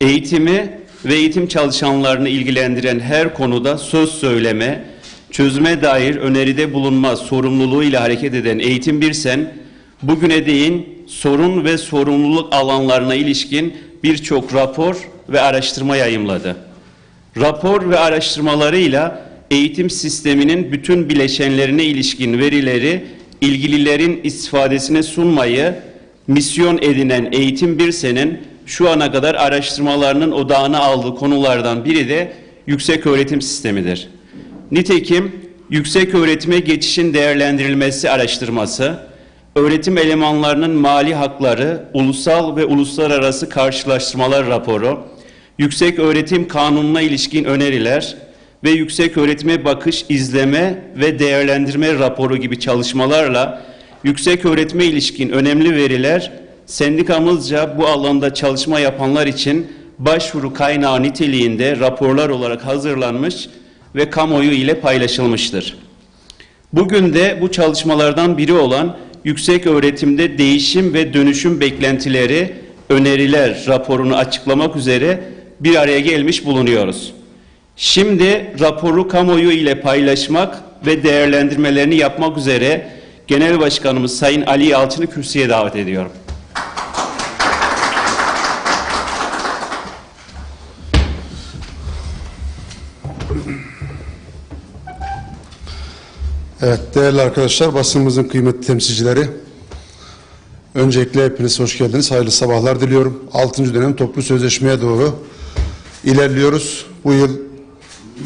Eğitimi ve eğitim çalışanlarını ilgilendiren her konuda söz söyleme, çözüme dair öneride bulunma sorumluluğuyla hareket eden Eğitim Birsen, bugüne değin sorun ve sorumluluk alanlarına ilişkin birçok rapor ve araştırma yayımladı. Rapor ve araştırmalarıyla eğitim sisteminin bütün bileşenlerine ilişkin verileri ilgililerin istifadesine sunmayı misyon edinen Eğitim Birsen'in şu ana kadar araştırmalarının odağına aldığı konulardan biri de yüksek öğretim sistemidir. Nitekim yüksek öğretime geçişin değerlendirilmesi araştırması, öğretim elemanlarının mali hakları, ulusal ve uluslararası karşılaştırmalar raporu, yüksek öğretim kanununa ilişkin öneriler ve yüksek öğretime bakış, izleme ve değerlendirme raporu gibi çalışmalarla yüksek öğretime ilişkin önemli veriler sendikamızca bu alanda çalışma yapanlar için başvuru kaynağı niteliğinde raporlar olarak hazırlanmış ve kamuoyu ile paylaşılmıştır. Bugün de bu çalışmalardan biri olan yüksek öğretimde değişim ve dönüşüm beklentileri, öneriler raporunu açıklamak üzere bir araya gelmiş bulunuyoruz. Şimdi raporu kamuoyu ile paylaşmak ve değerlendirmelerini yapmak üzere Genel Başkanımız Sayın Ali Yalçın'ı kürsüye davet ediyorum. Evet değerli arkadaşlar basınımızın kıymetli temsilcileri öncelikle hepiniz hoş geldiniz hayırlı sabahlar diliyorum 6. dönem toplu sözleşmeye doğru ilerliyoruz bu yıl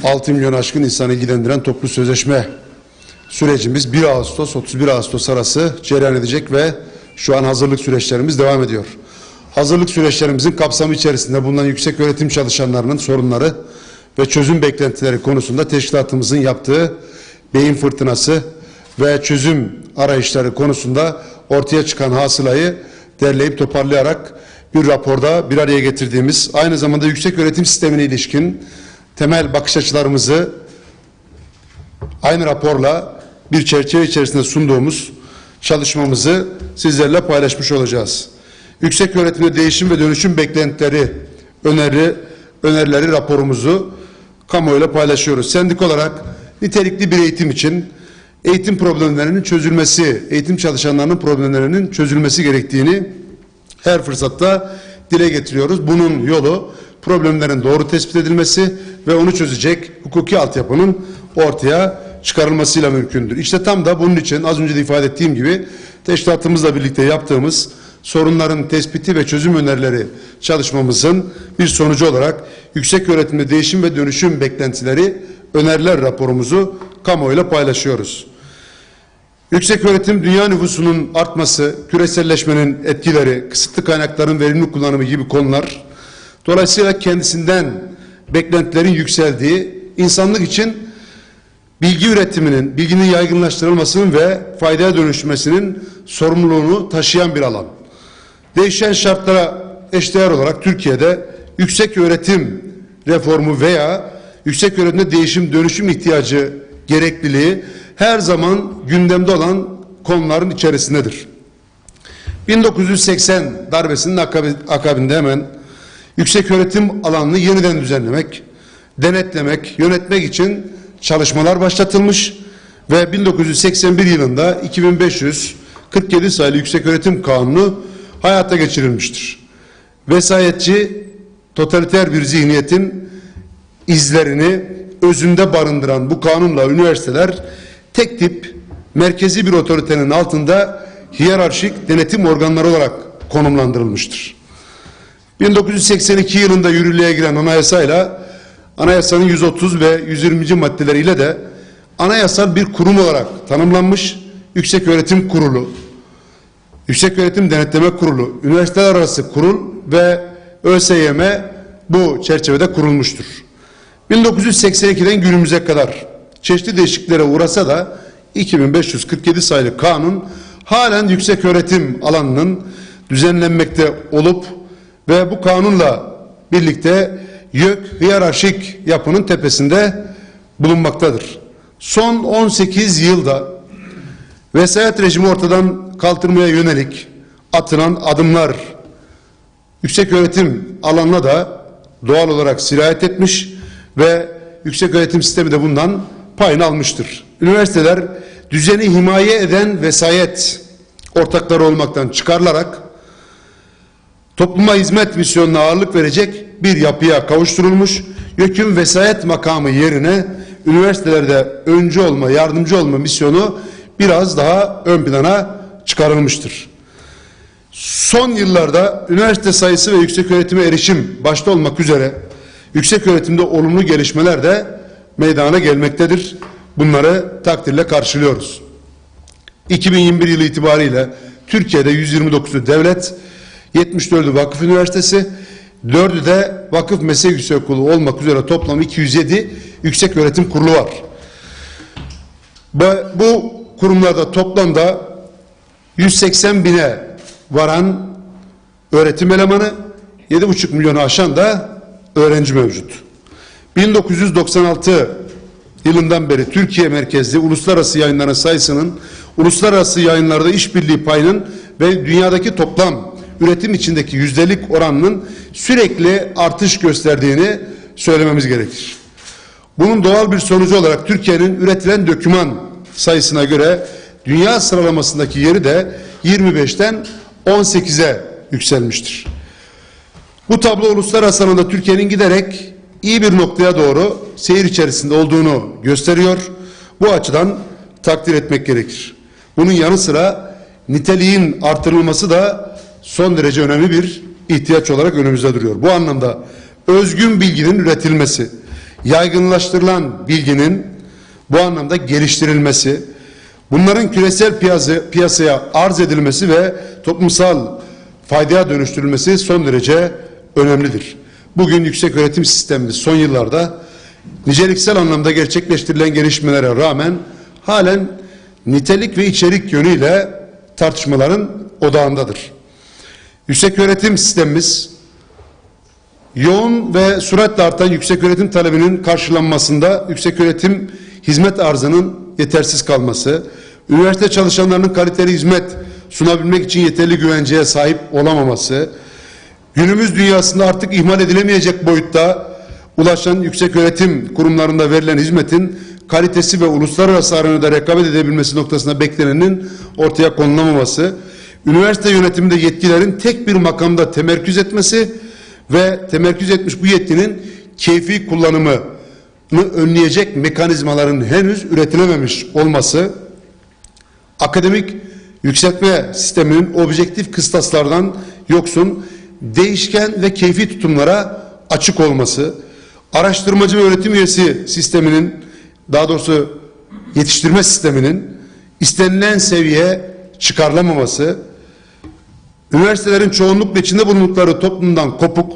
6 milyon aşkın insanı ilgilendiren toplu sözleşme sürecimiz 1 Ağustos 31 Ağustos arası cereyan edecek ve şu an hazırlık süreçlerimiz devam ediyor. Hazırlık süreçlerimizin kapsamı içerisinde bulunan yüksek öğretim çalışanlarının sorunları ve çözüm beklentileri konusunda teşkilatımızın yaptığı beyin fırtınası ve çözüm arayışları konusunda ortaya çıkan hasılayı derleyip toparlayarak bir raporda bir araya getirdiğimiz aynı zamanda yüksek öğretim sistemine ilişkin temel bakış açılarımızı aynı raporla bir çerçeve içerisinde sunduğumuz çalışmamızı sizlerle paylaşmış olacağız. Yüksek öğretimde değişim ve dönüşüm beklentileri, öneri, önerileri raporumuzu kamuoyuyla paylaşıyoruz. Sendik olarak nitelikli bir eğitim için eğitim problemlerinin çözülmesi, eğitim çalışanlarının problemlerinin çözülmesi gerektiğini her fırsatta dile getiriyoruz. Bunun yolu problemlerin doğru tespit edilmesi ve onu çözecek hukuki altyapının ortaya çıkarılmasıyla mümkündür. İşte tam da bunun için az önce de ifade ettiğim gibi teşkilatımızla birlikte yaptığımız sorunların tespiti ve çözüm önerileri çalışmamızın bir sonucu olarak yüksek öğretimde değişim ve dönüşüm beklentileri öneriler raporumuzu kamuoyuyla paylaşıyoruz. Yüksek öğretim dünya nüfusunun artması, küreselleşmenin etkileri, kısıtlı kaynakların verimli kullanımı gibi konular dolayısıyla kendisinden beklentilerin yükseldiği insanlık için bilgi üretiminin, bilginin yaygınlaştırılmasının ve faydaya dönüşmesinin sorumluluğunu taşıyan bir alan. Değişen şartlara eşdeğer olarak Türkiye'de yüksek öğretim reformu veya yüksek öğretimde değişim dönüşüm ihtiyacı gerekliliği her zaman gündemde olan konuların içerisindedir. 1980 darbesinin akabinde hemen yüksek öğretim alanını yeniden düzenlemek, denetlemek, yönetmek için çalışmalar başlatılmış ve 1981 yılında 2547 sayılı Yüksek Öğretim Kanunu hayata geçirilmiştir. Vesayetçi, totaliter bir zihniyetin izlerini özünde barındıran bu kanunla üniversiteler tek tip merkezi bir otoritenin altında hiyerarşik denetim organları olarak konumlandırılmıştır. 1982 yılında yürürlüğe giren anayasayla anayasanın 130 ve 120. maddeleriyle de anayasal bir kurum olarak tanımlanmış Yüksek Öğretim Kurulu, Yüksek Öğretim Denetleme Kurulu, üniversiteler arası kurul ve ÖSYM bu çerçevede kurulmuştur. 1982'den günümüze kadar çeşitli değişikliklere uğrasa da 2547 sayılı kanun halen yüksek öğretim alanının düzenlenmekte olup ve bu kanunla birlikte YÖK hiyerarşik yapının tepesinde bulunmaktadır. Son 18 yılda vesayet rejimi ortadan kaldırmaya yönelik atılan adımlar yüksek öğretim alanına da doğal olarak sirayet etmiş ve yüksek öğretim sistemi de bundan payını almıştır. Üniversiteler düzeni himaye eden vesayet ortakları olmaktan çıkarılarak topluma hizmet misyonuna ağırlık verecek bir yapıya kavuşturulmuş. YÖK'ün vesayet makamı yerine üniversitelerde öncü olma, yardımcı olma misyonu biraz daha ön plana çıkarılmıştır. Son yıllarda üniversite sayısı ve yüksek öğretime erişim başta olmak üzere yüksek öğretimde olumlu gelişmeler de meydana gelmektedir. Bunları takdirle karşılıyoruz. 2021 yılı itibariyle Türkiye'de 129'u devlet, 74'ü vakıf üniversitesi, 4'ü de vakıf meslek yüksekokulu olmak üzere toplam 207 yüksek öğretim kurulu var. Bu kurumlarda toplamda 180 bine varan öğretim elemanı, 7,5 milyonu aşan da öğrenci mevcut. 1996 yılından beri Türkiye merkezli uluslararası yayınların sayısının uluslararası yayınlarda işbirliği payının ve dünyadaki toplam üretim içindeki yüzdelik oranının sürekli artış gösterdiğini söylememiz gerekir. Bunun doğal bir sonucu olarak Türkiye'nin üretilen döküman sayısına göre dünya sıralamasındaki yeri de 25'ten 18'e yükselmiştir. Bu tablo uluslararası alanda Türkiye'nin giderek iyi bir noktaya doğru seyir içerisinde olduğunu gösteriyor. Bu açıdan takdir etmek gerekir. Bunun yanı sıra niteliğin artırılması da son derece önemli bir ihtiyaç olarak önümüzde duruyor. Bu anlamda özgün bilginin üretilmesi, yaygınlaştırılan bilginin bu anlamda geliştirilmesi, bunların küresel piyasa, piyasaya arz edilmesi ve toplumsal faydaya dönüştürülmesi son derece önemlidir. Bugün yüksek öğretim sistemimiz son yıllarda niceliksel anlamda gerçekleştirilen gelişmelere rağmen halen nitelik ve içerik yönüyle tartışmaların odağındadır. Yüksek öğretim sistemimiz yoğun ve süratle artan yüksek öğretim talebinin karşılanmasında yüksek öğretim hizmet arzının yetersiz kalması, üniversite çalışanlarının kaliteli hizmet sunabilmek için yeterli güvenceye sahip olamaması, günümüz dünyasında artık ihmal edilemeyecek boyutta ulaşan yüksek öğretim kurumlarında verilen hizmetin kalitesi ve uluslararası arenada rekabet edebilmesi noktasında beklenenin ortaya konulamaması, üniversite yönetiminde yetkilerin tek bir makamda temerküz etmesi ve temerküz etmiş bu yetkinin keyfi kullanımını önleyecek mekanizmaların henüz üretilememiş olması, akademik yükseltme sisteminin objektif kıstaslardan yoksun, değişken ve keyfi tutumlara açık olması, araştırmacı ve öğretim üyesi sisteminin, daha doğrusu yetiştirme sisteminin istenilen seviyeye çıkarılamaması, üniversitelerin çoğunlukla içinde bulundukları toplumdan kopuk,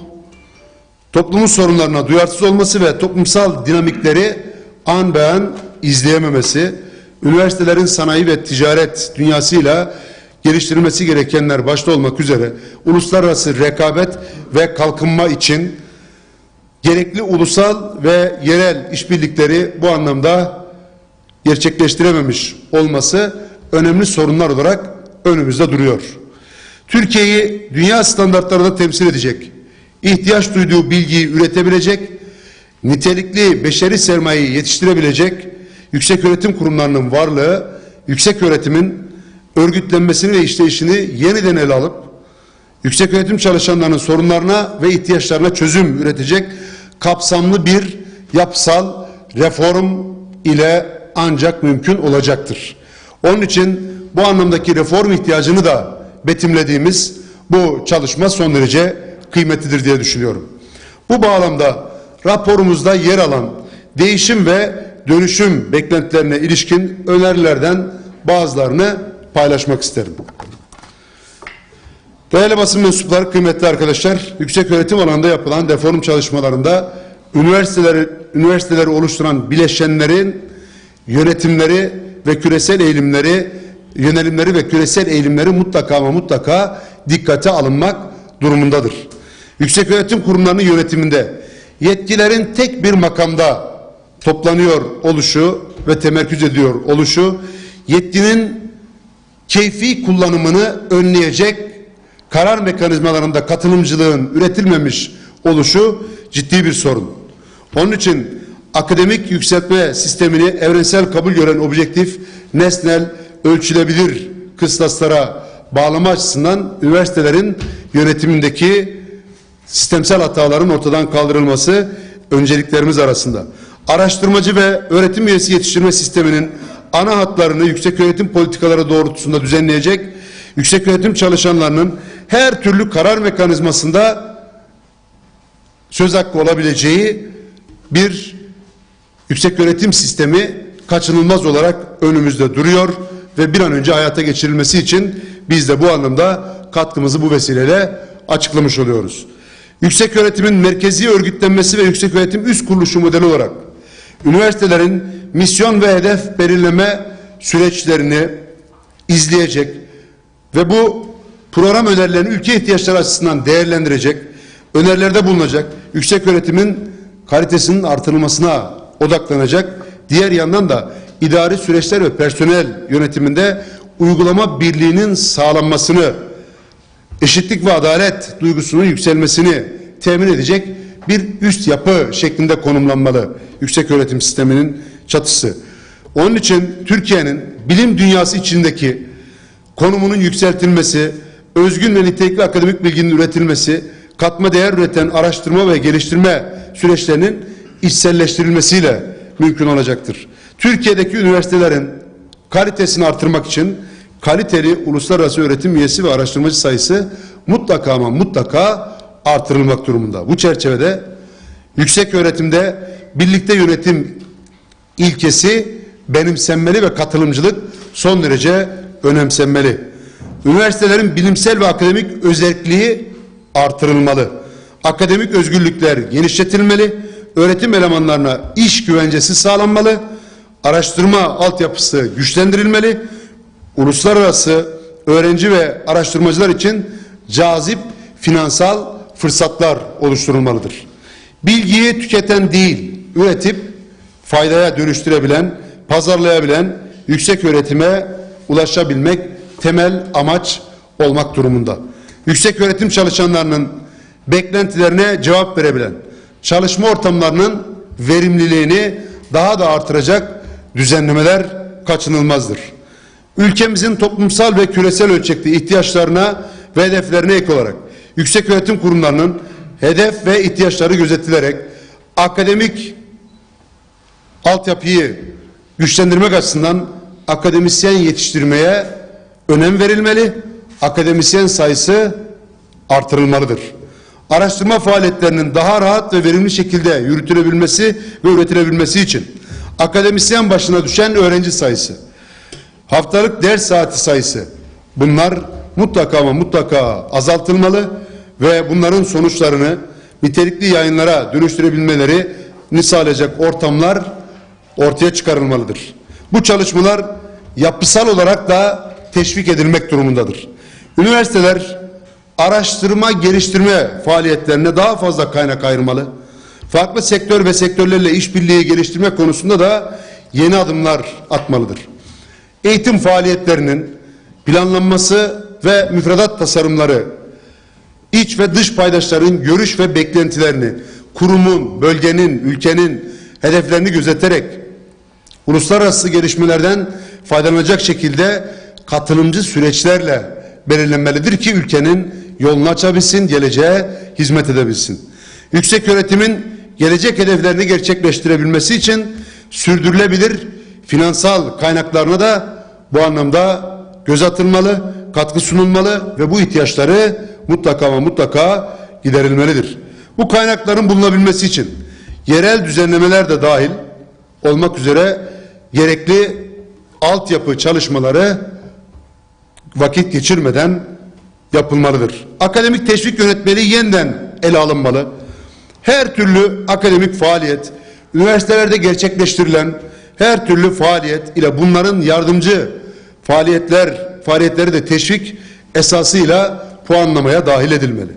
toplumun sorunlarına duyarsız olması ve toplumsal dinamikleri an be an izleyememesi, üniversitelerin sanayi ve ticaret dünyasıyla geliştirilmesi gerekenler başta olmak üzere uluslararası rekabet ve kalkınma için gerekli ulusal ve yerel işbirlikleri bu anlamda gerçekleştirememiş olması önemli sorunlar olarak önümüzde duruyor. Türkiye'yi dünya standartlarında temsil edecek, ihtiyaç duyduğu bilgiyi üretebilecek, nitelikli beşeri sermayeyi yetiştirebilecek yüksek öğretim kurumlarının varlığı, yüksek öğretimin örgütlenmesini ve işleyişini yeniden ele alıp, yüksek öğretim çalışanlarının sorunlarına ve ihtiyaçlarına çözüm üretecek kapsamlı bir yapısal reform ile ancak mümkün olacaktır. Onun için bu anlamdaki reform ihtiyacını da betimlediğimiz bu çalışma son derece kıymetlidir diye düşünüyorum. Bu bağlamda raporumuzda yer alan değişim ve dönüşüm beklentilerine ilişkin önerilerden bazılarını paylaşmak isterim. Değerli basın mensupları, kıymetli arkadaşlar, yüksek öğretim alanında yapılan reform çalışmalarında üniversiteleri, üniversiteleri oluşturan bileşenlerin yönetimleri ve küresel eğilimleri, yönelimleri ve küresel eğilimleri mutlaka ama mutlaka dikkate alınmak durumundadır. Yüksek öğretim kurumlarının yönetiminde yetkilerin tek bir makamda toplanıyor oluşu ve temerküz ediyor oluşu yetkinin keyfi kullanımını önleyecek karar mekanizmalarında katılımcılığın üretilmemiş oluşu ciddi bir sorun. Onun için akademik yükseltme sistemini evrensel kabul gören objektif, nesnel, ölçülebilir kıstaslara bağlama açısından üniversitelerin yönetimindeki sistemsel hataların ortadan kaldırılması önceliklerimiz arasında. Araştırmacı ve öğretim üyesi yetiştirme sisteminin ana hatlarını yüksek öğretim politikaları doğrultusunda düzenleyecek, yüksek öğretim çalışanlarının her türlü karar mekanizmasında söz hakkı olabileceği bir yüksek öğretim sistemi kaçınılmaz olarak önümüzde duruyor ve bir an önce hayata geçirilmesi için biz de bu anlamda katkımızı bu vesileyle açıklamış oluyoruz. Yüksek öğretimin merkezi örgütlenmesi ve yüksek öğretim üst kuruluşu modeli olarak üniversitelerin misyon ve hedef belirleme süreçlerini izleyecek ve bu program önerilerini ülke ihtiyaçları açısından değerlendirecek, önerilerde bulunacak, yüksek öğretimin kalitesinin artırılmasına odaklanacak. Diğer yandan da idari süreçler ve personel yönetiminde uygulama birliğinin sağlanmasını, eşitlik ve adalet duygusunun yükselmesini temin edecek bir üst yapı şeklinde konumlanmalı yüksek öğretim sisteminin çatısı. Onun için Türkiye'nin bilim dünyası içindeki konumunun yükseltilmesi, özgün ve nitelikli akademik bilginin üretilmesi, katma değer üreten araştırma ve geliştirme süreçlerinin içselleştirilmesiyle mümkün olacaktır. Türkiye'deki üniversitelerin kalitesini artırmak için kaliteli uluslararası öğretim üyesi ve araştırmacı sayısı mutlaka ama mutlaka artırılmak durumunda. Bu çerçevede yüksek öğretimde birlikte yönetim ilkesi benimsenmeli ve katılımcılık son derece önemsenmeli. Üniversitelerin bilimsel ve akademik özelliği artırılmalı. Akademik özgürlükler genişletilmeli. Öğretim elemanlarına iş güvencesi sağlanmalı. Araştırma altyapısı güçlendirilmeli. Uluslararası öğrenci ve araştırmacılar için cazip finansal fırsatlar oluşturulmalıdır. Bilgiyi tüketen değil, üretip faydaya dönüştürebilen, pazarlayabilen yüksek öğretime ulaşabilmek temel amaç olmak durumunda. Yüksek öğretim çalışanlarının beklentilerine cevap verebilen, çalışma ortamlarının verimliliğini daha da artıracak düzenlemeler kaçınılmazdır. Ülkemizin toplumsal ve küresel ölçekte ihtiyaçlarına ve hedeflerine ek olarak yüksek öğretim kurumlarının hedef ve ihtiyaçları gözetilerek akademik altyapıyı güçlendirmek açısından akademisyen yetiştirmeye önem verilmeli. Akademisyen sayısı artırılmalıdır. Araştırma faaliyetlerinin daha rahat ve verimli şekilde yürütülebilmesi ve üretilebilmesi için akademisyen başına düşen öğrenci sayısı, haftalık ders saati sayısı bunlar mutlaka ama mutlaka azaltılmalı ve bunların sonuçlarını nitelikli yayınlara dönüştürebilmeleri sağlayacak ortamlar ortaya çıkarılmalıdır. Bu çalışmalar yapısal olarak da teşvik edilmek durumundadır. Üniversiteler araştırma geliştirme faaliyetlerine daha fazla kaynak ayırmalı. Farklı sektör ve sektörlerle işbirliği geliştirme konusunda da yeni adımlar atmalıdır. Eğitim faaliyetlerinin planlanması ve müfredat tasarımları iç ve dış paydaşların görüş ve beklentilerini kurumun, bölgenin, ülkenin hedeflerini gözeterek uluslararası gelişmelerden faydalanacak şekilde katılımcı süreçlerle belirlenmelidir ki ülkenin yolunu açabilsin, geleceğe hizmet edebilsin. Yüksek öğretimin gelecek hedeflerini gerçekleştirebilmesi için sürdürülebilir finansal kaynaklarına da bu anlamda göz atılmalı, katkı sunulmalı ve bu ihtiyaçları mutlaka ama mutlaka giderilmelidir. Bu kaynakların bulunabilmesi için yerel düzenlemeler de dahil olmak üzere gerekli altyapı çalışmaları vakit geçirmeden yapılmalıdır. Akademik teşvik yönetmeliği yeniden ele alınmalı. Her türlü akademik faaliyet, üniversitelerde gerçekleştirilen her türlü faaliyet ile bunların yardımcı faaliyetler faaliyetleri de teşvik esasıyla puanlamaya dahil edilmeli.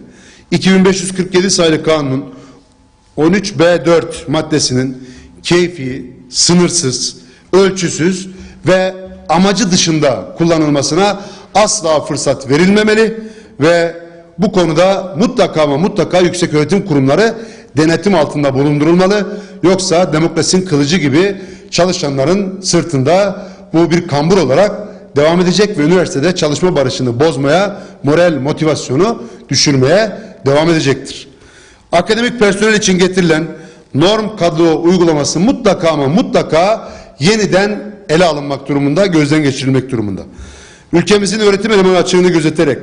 2547 sayılı kanunun 13B4 maddesinin keyfi, sınırsız, ölçüsüz ve amacı dışında kullanılmasına asla fırsat verilmemeli ve bu konuda mutlaka ama mutlaka yüksek öğretim kurumları denetim altında bulundurulmalı. Yoksa demokrasinin kılıcı gibi çalışanların sırtında bu bir kambur olarak devam edecek ve üniversitede çalışma barışını bozmaya, moral motivasyonu düşürmeye devam edecektir. Akademik personel için getirilen norm kadro uygulaması mutlaka ama mutlaka yeniden ele alınmak durumunda, gözden geçirilmek durumunda. Ülkemizin öğretim elemanı açığını gözeterek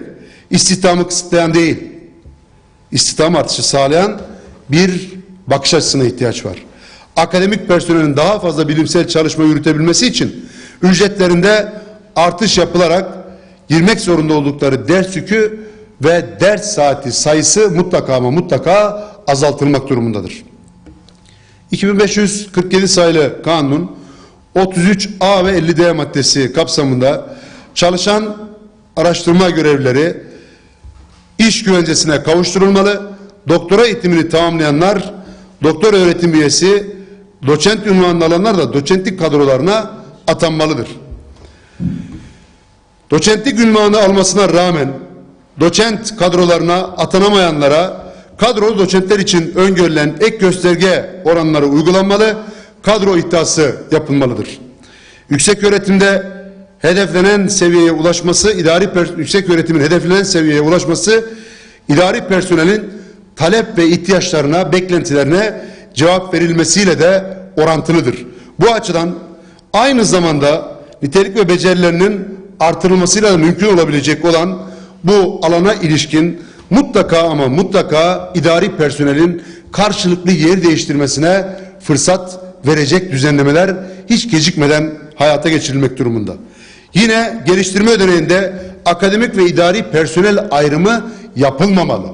istihdamı kısıtlayan değil, istihdam artışı sağlayan bir bakış açısına ihtiyaç var. Akademik personelin daha fazla bilimsel çalışma yürütebilmesi için ücretlerinde artış yapılarak girmek zorunda oldukları ders yükü ve ders saati sayısı mutlaka ama mutlaka azaltılmak durumundadır. 2547 sayılı kanun 33A ve 50D maddesi kapsamında çalışan araştırma görevlileri iş güvencesine kavuşturulmalı. Doktora eğitimini tamamlayanlar doktor öğretim üyesi, doçent ünvanını alanlar da doçentlik kadrolarına atanmalıdır. Doçentlik ünvanı almasına rağmen doçent kadrolarına atanamayanlara kadrolu doçentler için öngörülen ek gösterge oranları uygulanmalı, kadro iddiası yapılmalıdır. Yüksek öğretimde hedeflenen seviyeye ulaşması, idari yüksek öğretimin hedeflenen seviyeye ulaşması, idari personelin talep ve ihtiyaçlarına, beklentilerine cevap verilmesiyle de orantılıdır. Bu açıdan aynı zamanda nitelik ve becerilerinin artırılmasıyla mümkün olabilecek olan bu alana ilişkin mutlaka ama mutlaka idari personelin karşılıklı yer değiştirmesine fırsat verecek düzenlemeler hiç gecikmeden hayata geçirilmek durumunda. Yine geliştirme ödeneğinde akademik ve idari personel ayrımı yapılmamalı.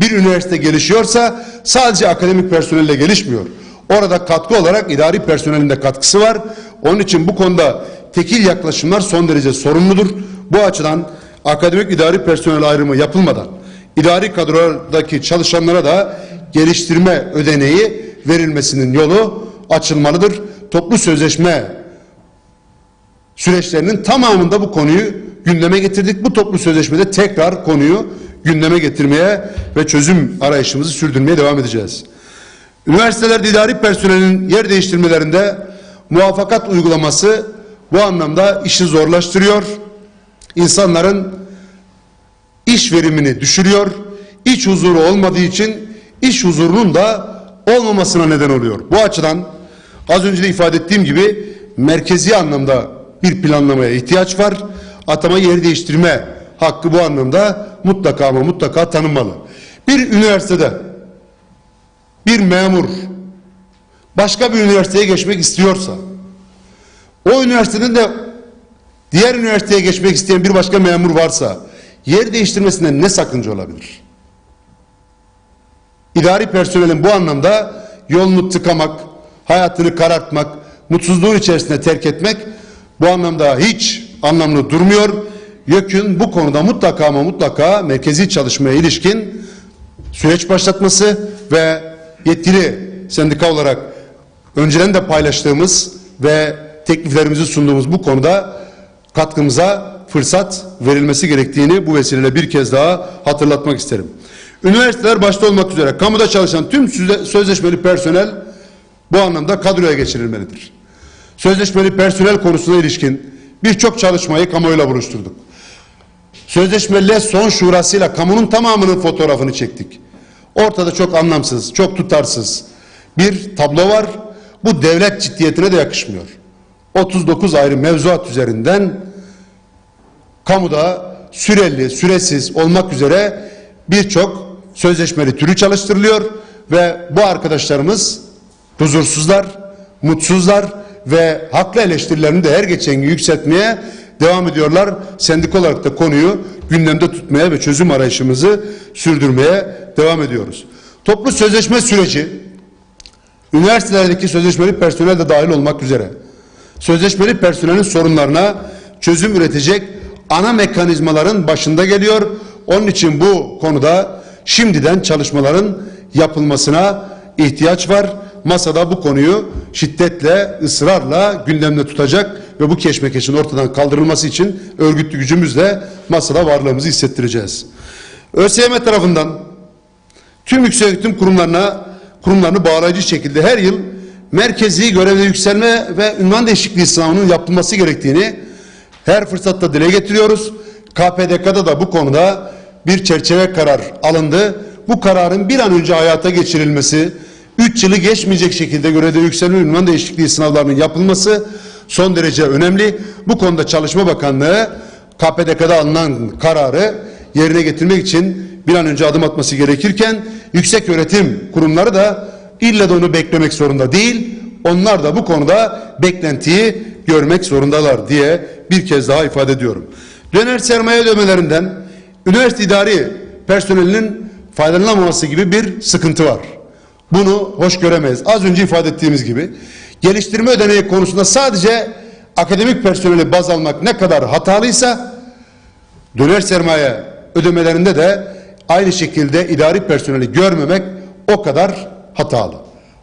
Bir üniversite gelişiyorsa sadece akademik personelle gelişmiyor. Orada katkı olarak idari personelin de katkısı var. Onun için bu konuda tekil yaklaşımlar son derece sorumludur. Bu açıdan akademik idari personel ayrımı yapılmadan idari kadrodaki çalışanlara da geliştirme ödeneği verilmesinin yolu açılmalıdır. Toplu sözleşme süreçlerinin tamamında bu konuyu gündeme getirdik. Bu toplu sözleşmede tekrar konuyu gündeme getirmeye ve çözüm arayışımızı sürdürmeye devam edeceğiz. Üniversitelerde idari personelin yer değiştirmelerinde muvaffakat uygulaması bu anlamda işi zorlaştırıyor. İnsanların iş verimini düşürüyor. İç huzuru olmadığı için iş huzurunun da olmamasına neden oluyor. Bu açıdan az önce de ifade ettiğim gibi merkezi anlamda bir planlamaya ihtiyaç var. Atama yer değiştirme hakkı bu anlamda mutlaka ama mutlaka tanınmalı. Bir üniversitede bir memur başka bir üniversiteye geçmek istiyorsa o üniversiteden de diğer üniversiteye geçmek isteyen bir başka memur varsa yer değiştirmesinde ne sakınca olabilir? İdari personelin bu anlamda yolunu tıkamak, hayatını karartmak, mutsuzluğun içerisinde terk etmek bu anlamda hiç anlamlı durmuyor. YÖK'ün bu konuda mutlaka ama mutlaka merkezi çalışmaya ilişkin süreç başlatması ve yetkili sendika olarak önceden de paylaştığımız ve tekliflerimizi sunduğumuz bu konuda katkımıza fırsat verilmesi gerektiğini bu vesileyle bir kez daha hatırlatmak isterim. Üniversiteler başta olmak üzere kamuda çalışan tüm sözleşmeli personel bu anlamda kadroya geçirilmelidir. Sözleşmeli personel konusuna ilişkin birçok çalışmayı kamuoyuyla buluşturduk. Sözleşmeliler son şurasıyla kamunun tamamının fotoğrafını çektik. Ortada çok anlamsız, çok tutarsız bir tablo var. Bu devlet ciddiyetine de yakışmıyor. 39 ayrı mevzuat üzerinden kamuda süreli, süresiz olmak üzere birçok sözleşmeli türü çalıştırılıyor ve bu arkadaşlarımız huzursuzlar, mutsuzlar ve haklı eleştirilerini de her geçen gün yükseltmeye devam ediyorlar. Sendik olarak da konuyu gündemde tutmaya ve çözüm arayışımızı sürdürmeye devam ediyoruz. Toplu sözleşme süreci üniversitelerdeki sözleşmeli personel de dahil olmak üzere sözleşmeli personelin sorunlarına çözüm üretecek ana mekanizmaların başında geliyor. Onun için bu konuda şimdiden çalışmaların yapılmasına ihtiyaç var. Masada bu konuyu şiddetle, ısrarla gündemde tutacak ve bu keşmekeşin ortadan kaldırılması için örgütlü gücümüzle masada varlığımızı hissettireceğiz. ÖSYM tarafından tüm yükseköğretim kurumlarına kurumlarını bağlayıcı şekilde her yıl merkezi görevde yükselme ve ünvan değişikliği sınavının yapılması gerektiğini her fırsatta dile getiriyoruz. KPDK'da da bu konuda bir çerçeve karar alındı. Bu kararın bir an önce hayata geçirilmesi, 3 yılı geçmeyecek şekilde görevde yükselme ünvan değişikliği sınavlarının yapılması son derece önemli. Bu konuda Çalışma Bakanlığı KPDK'da alınan kararı yerine getirmek için bir an önce adım atması gerekirken yüksek öğretim kurumları da ille de onu beklemek zorunda değil. Onlar da bu konuda beklentiyi görmek zorundalar diye bir kez daha ifade ediyorum. Döner sermaye ödemelerinden üniversite idari personelinin faydalanamaması gibi bir sıkıntı var. Bunu hoş göremeyiz. Az önce ifade ettiğimiz gibi geliştirme ödeneği konusunda sadece akademik personeli baz almak ne kadar hatalıysa döner sermaye ödemelerinde de aynı şekilde idari personeli görmemek o kadar hatalı.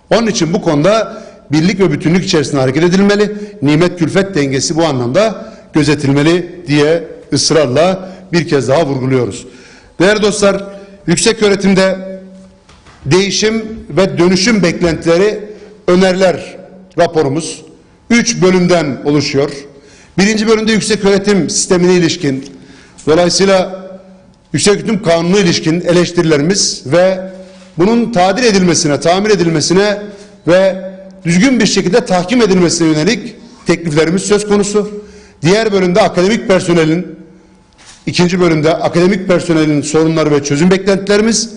Onun için bu konuda birlik ve bütünlük içerisinde hareket edilmeli. Nimet külfet dengesi bu anlamda gözetilmeli diye ısrarla bir kez daha vurguluyoruz. Değerli dostlar, yüksek öğretimde değişim ve dönüşüm beklentileri öneriler raporumuz. Üç bölümden oluşuyor. Birinci bölümde yüksek öğretim sistemine ilişkin, dolayısıyla yüksek öğretim kanunu ilişkin eleştirilerimiz ve bunun tadil edilmesine, tamir edilmesine ve düzgün bir şekilde tahkim edilmesine yönelik tekliflerimiz söz konusu. Diğer bölümde akademik personelin, ikinci bölümde akademik personelin sorunları ve çözüm beklentilerimiz,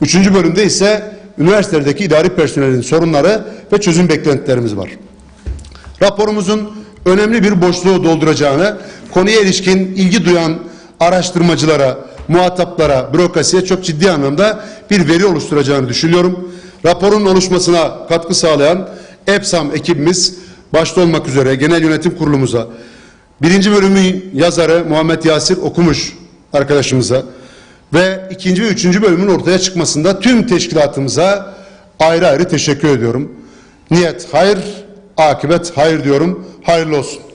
üçüncü bölümde ise üniversitelerdeki idari personelin sorunları ve çözüm beklentilerimiz var. Raporumuzun önemli bir boşluğu dolduracağını, konuya ilişkin ilgi duyan araştırmacılara, muhataplara, bürokrasiye çok ciddi anlamda bir veri oluşturacağını düşünüyorum. Raporun oluşmasına katkı sağlayan EPSAM ekibimiz başta olmak üzere genel yönetim kurulumuza, birinci bölümün yazarı Muhammed Yasir Okumuş arkadaşımıza ve ikinci ve üçüncü bölümün ortaya çıkmasında tüm teşkilatımıza ayrı ayrı teşekkür ediyorum. Niyet hayır, akıbet hayır diyorum. Hayırlı olsun.